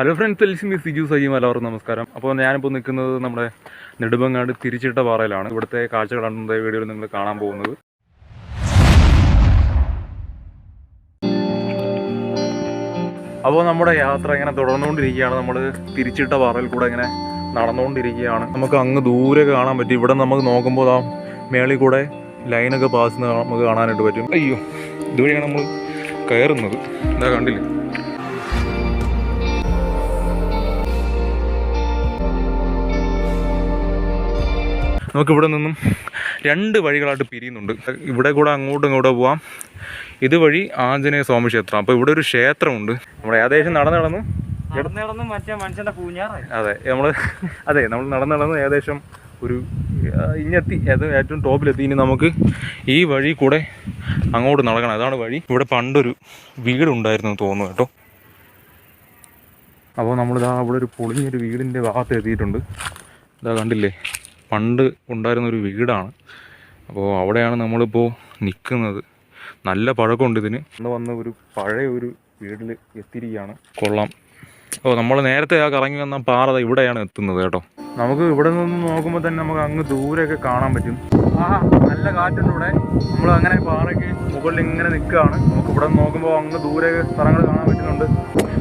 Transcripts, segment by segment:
Hello friends എൽസിമി സിജു സജീവ് എല്ലാവർക്കും നമസ്കാരം. അപ്പോൾ ഞാനിപ്പോൾ നിൽക്കുന്നത് നമ്മുടെ നെടുമ്പങ്ങാട് തിരിച്ചിട്ട പാറയിലാണ്. ഇവിടുത്തെ കാഴ്ചകളാണ് വീഡിയോയിൽ നിങ്ങൾ കാണാൻ പോകുന്നത്. അപ്പോൾ നമ്മുടെ യാത്ര ഇങ്ങനെ തുടർന്നുകൊണ്ടിരിക്കുകയാണ്. നമ്മൾ തിരിച്ചിട്ട പാറയിൽ കൂടെ ഇങ്ങനെ നടന്നുകൊണ്ടിരിക്കുകയാണ്. നമുക്ക് അങ്ങ് ദൂരെ കാണാൻ പറ്റും. ഇവിടെ നമുക്ക് നോക്കുമ്പോൾ ആ മേളിൽ കൂടെ ലൈനൊക്കെ പാസ് നമുക്ക് കാണാനായിട്ട് പറ്റും. അയ്യോ ഇതുവഴിയാണ് നമ്മൾ കയറുന്നത്. എന്താ കണ്ടില്ലേ? നമുക്ക് ഇവിടെ നിന്നും രണ്ട് വഴികളായിട്ട് പിരിയുന്നുണ്ട്. ഇവിടെ കൂടെ അങ്ങോട്ടും ഇങ്ങോട്ടും പോവാം. ഇതുവഴി ആഞ്ജനേയ സ്വാമി ക്ഷേത്രം. അപ്പോൾ ഇവിടെ ഒരു ക്ഷേത്രമുണ്ട്. നമ്മൾ ഏകദേശം നടന്നു നടന്നു. അതെ നമ്മൾ അതെ നമ്മൾ നടന്നു നടന്ന് ഏകദേശം ഒരു ഇഞ്ഞെത്തി. അത് ഏറ്റവും ടോപ്പിലെത്തി ഇനി നമുക്ക് ഈ വഴി കൂടെ അങ്ങോട്ട് നടക്കണം. അതാണ് വഴി. ഇവിടെ പണ്ടൊരു വീടുണ്ടായിരുന്നു തോന്നുന്നു കേട്ടോ. അപ്പോൾ നമ്മളിതാ അവിടെ ഒരു പൊളിഞ്ഞൊരു വീടിന്റെ ഭാഗത്ത് എത്തിയിട്ടുണ്ട്. ഇതാ കണ്ടില്ലേ? പണ്ട് ഉണ്ടായിരുന്ന ഒരു വീടാണ്. അപ്പോൾ അവിടെയാണ് നമ്മളിപ്പോൾ നിൽക്കുന്നത് നല്ല പഴക്കമുണ്ട് ഇതിന്. അന്ന് വന്ന ഒരു പഴയ ഒരു വീട്ടിൽ എത്തിയിരിക്കുകയാണ്. കൊള്ളാം. ഓ നമ്മൾ നേരത്തെ ആ കറങ്ങി വന്ന പാറ ഇവിടെയാണ് എത്തുന്നത് കേട്ടോ. നമുക്ക് ഇവിടെ നിന്ന് നോക്കുമ്പോൾ തന്നെ നമുക്ക് അങ്ങ് ദൂരെയൊക്കെ കാണാൻ പറ്റും. ആ നല്ല കാറ്റുണ്ട് ഇവിടെ. നമ്മൾ അങ്ങനെ പാറയ്ക്ക് മുകളിൽ ഇങ്ങനെ നിൽക്കുകയാണ്. നമുക്ക് ഇവിടെ നിന്ന് നോക്കുമ്പോൾ അങ്ങ് ദൂരെയൊക്കെ സ്ഥലങ്ങൾ കാണാൻ പറ്റുന്നുണ്ട്.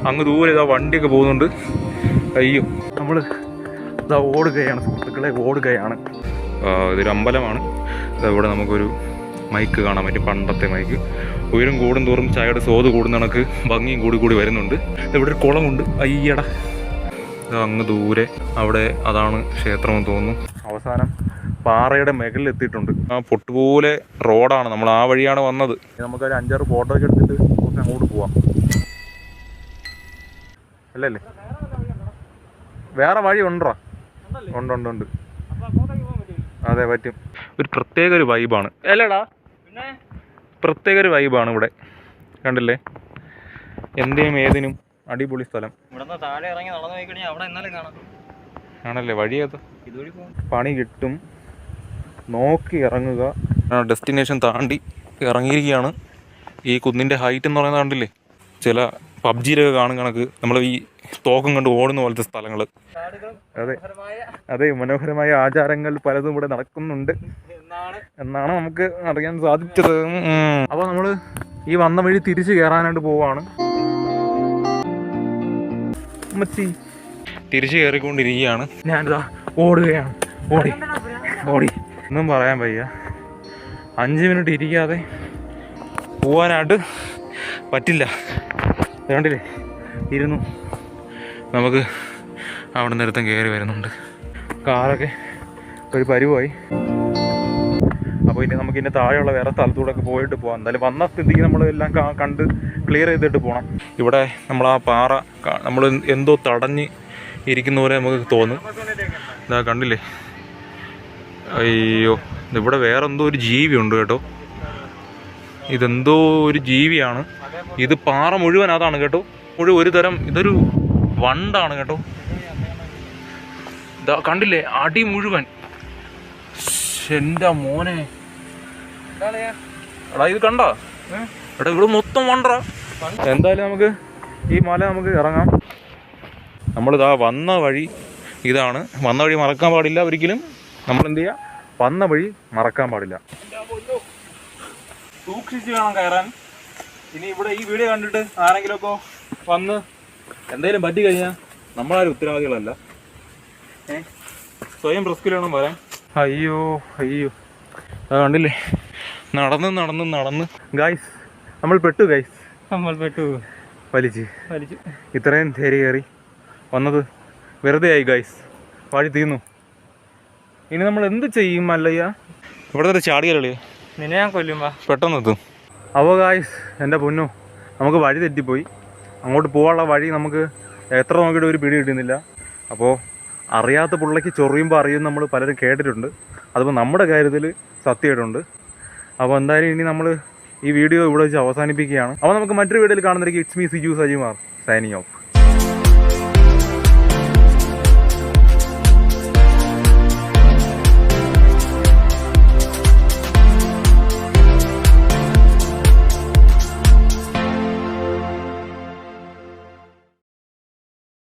അങ്ങ് ദൂരെ ഇതാ വണ്ടിയൊക്കെ പോകുന്നുണ്ട്. അയ്യോ. നമ്മൾ ഓടുകയാണ് സുഹൃത്തുക്കളെ ഓടുകയാണ്. ഇതൊരു അമ്പലമാണ്. ഇവിടെ നമുക്കൊരു മൈക്ക് കാണാൻ പറ്റും പണ്ടത്തെ മൈക്ക് ഉയരം കൂടും തോറും ചായയുടെ സ്വാദ് കൂടുന്ന കണക്ക് ഭംഗിയും കൂടി കൂടി വരുന്നുണ്ട്. ഇവിടെ ഒരു കുളമുണ്ട്. അയ്യട. അങ്ങ് ദൂരെ. അവിടെ അതാണ് ക്ഷേത്രമെന്ന് തോന്നുന്നു. അവസാനം പാറയുടെ മേഖലയിൽ എത്തിയിട്ടുണ്ട്. ആ പൊട്ടുപോലെ റോഡാണ്. നമ്മൾ ആ വഴിയാണ് വന്നത്. നമുക്കൊരു അഞ്ചാറ് ഫോട്ടോ ഒക്കെ എടുത്തിട്ട് നമുക്ക് അങ്ങോട്ട് പോവാം. അല്ലല്ലേ വേറെ വഴി ഉണ്ടോ? ഉണ്ട് ഉണ്ട് ഉണ്ട്. അതെ പറ്റും. ഒരു പ്രത്യേക ഒരു വൈബാണ്. അല്ലടാ പ്രത്യേക ഒരു വൈബാണ് ഇവിടെ. കണ്ടില്ലേ? എന്തിനും ഏതിനും അടിപൊളി സ്ഥലം. ആണല്ലേ വഴിയത് പണി കിട്ടും. നോക്കി ഇറങ്ങുക. ഡെസ്റ്റിനേഷൻ താണ്ടി ഇറങ്ങിയിരിക്കുകയാണ്. ഈ കുന്നിന്റെ ഹൈറ്റ് എന്ന് പറയുന്നത് കണ്ടില്ലേ? ചില പബ്ജിയിലൊക്കെ കാണും കണക്ക്. നമ്മൾ ഈ തോക്കം കണ്ട് ഓടുന്ന പോലത്തെ സ്ഥലങ്ങൾ അതെ. അതെ മനോഹരമായ ആചാരങ്ങൾ പലതും ഇവിടെ നടക്കുന്നുണ്ട്. എന്നാണ് നമുക്ക് അറിയാൻ സാധിച്ചത്. അപ്പോൾ നമ്മൾ ഈ വന്ന വഴി തിരിച്ചു കയറാനായിട്ട് പോവാണ്. തിരിച്ചു കയറിക്കൊണ്ടിരിക്കുകയാണ് ഞാനിതാ ഓടുകയാണ്. ഓടി. ഓടി. ഒന്നും പറയാൻ വയ്യ. അഞ്ച് മിനിറ്റ് ഇരിക്കാതെ പോവാനായിട്ട് പറ്റില്ല. ഇത് കണ്ടില്ലേ? ഇരുന്നു. നമുക്ക് അവിടെ നിരത്തം കയറി വരുന്നുണ്ട്. കാറൊക്കെ ഒരു പരുവായി. അപ്പോൾ ഇനി നമുക്ക് ഇനി താഴെയുള്ള വേറെ സ്ഥലത്തൂടെ ഒക്കെ പോയിട്ട് പോകാം എന്തായാലും വന്ന സ്ഥിതിക്ക് നമ്മൾ എല്ലാം കണ്ട് ക്ലിയർ ചെയ്തിട്ട് പോകണം ഇവിടെ നമ്മൾ ആ പാറ നമ്മൾ എന്തോ തടഞ്ഞ് ഇരിക്കുന്ന പോലെ നമുക്ക് തോന്നും. ഇതാ കണ്ടില്ലേ? അയ്യോ ഇവിടെ വേറെന്തോ ഒരു ജീവി ഉണ്ട് കേട്ടോ. ഇതെന്തോ ഒരു ജീവിയാണ്. ഇത് പാറ മുഴുവൻ അതാണ് കേട്ടോ. മുഴുവൻ ഒരു തരം ഇതൊരു വണ്ടാണ് കേട്ടോ. കണ്ടില്ലേ? അടി മുഴുവൻ. എന്റെ മോനെ. എടാ ഇത് കണ്ട? എടാ ഇവിടെ മൊത്തം വണ്ടറ എന്തായാലും നമുക്ക് ഈ മല നമുക്ക് ഇറങ്ങാം. നമ്മളിതാ വന്ന വഴി ഇതാണ്. വന്ന വഴി മറക്കാൻ പാടില്ല ഒരിക്കലും. നമ്മൾ എന്ത് ചെയ്യുക വന്ന വഴി മറക്കാൻ പാടില്ല. സൂക്ഷിച്ച് വേണം കയറാൻ. ഇനി ഇവിടെ ഈ വീഡിയോ കണ്ടിട്ട് ആരെങ്കിലും ആരെങ്കിലുമൊക്കെ വന്ന് എന്തെങ്കിലും പറ്റി കഴിഞ്ഞാൽ നമ്മളാരും ഉത്തരവാദികളല്ല. ഏ? സ്വയം റിസ്കിൽ വേണം വരാൻ. അയ്യോ അയ്യോ. അത് കണ്ടില്ലേ? നടന്ന് നടന്ന് നടന്ന്. ഗായ്സ് നമ്മൾ പെട്ടു ഗൈസ് നമ്മൾ പെട്ടു. വലിച്ച്. വലിച്ചു. ഇത്രയും തേരി കയറി വന്നത് വെറുതെ ആയി ഗൈസ് വഴി തീർന്നു. ഇനി നമ്മൾ എന്ത് ചെയ്യും അല്ലയ്യ ഇവിടുത്തെ ചാടിയല്ലേ നിന്നെ ഞാൻ കൊല്ലുമ്പോ പെട്ടെന്ന് എത്തും അപ്പോൾ ഗായ്സ് എന്റെ പൊന്നു നമുക്ക് വഴി തെറ്റിപ്പോയി. അങ്ങോട്ട് പോകാനുള്ള വഴി നമുക്ക് എത്ര നോക്കിയിട്ട് ഒരു പിടി കിട്ടുന്നില്ല. അപ്പോൾ അറിയാത്ത പിള്ളയ്ക്ക് ചൊറിയുമ്പോൾ അറിയും നമ്മൾ പലരും കേട്ടിട്ടുണ്ട്. അതിപ്പോൾ നമ്മുടെ കാര്യത്തിൽ സത്യമായിട്ടുണ്ട്. അപ്പോൾ എന്തായാലും ഇനി നമ്മൾ ഈ വീഡിയോ ഇവിടെ വെച്ച് അവസാനിപ്പിക്കുകയാണ്. അപ്പോൾ നമുക്ക് മറ്റൊരു വീഡിയോയിൽ കാണുന്നതായിരിക്കും ഇറ്റ്സ് മീ സിജു സജിമാർ സൈനിങ് ഓഫ്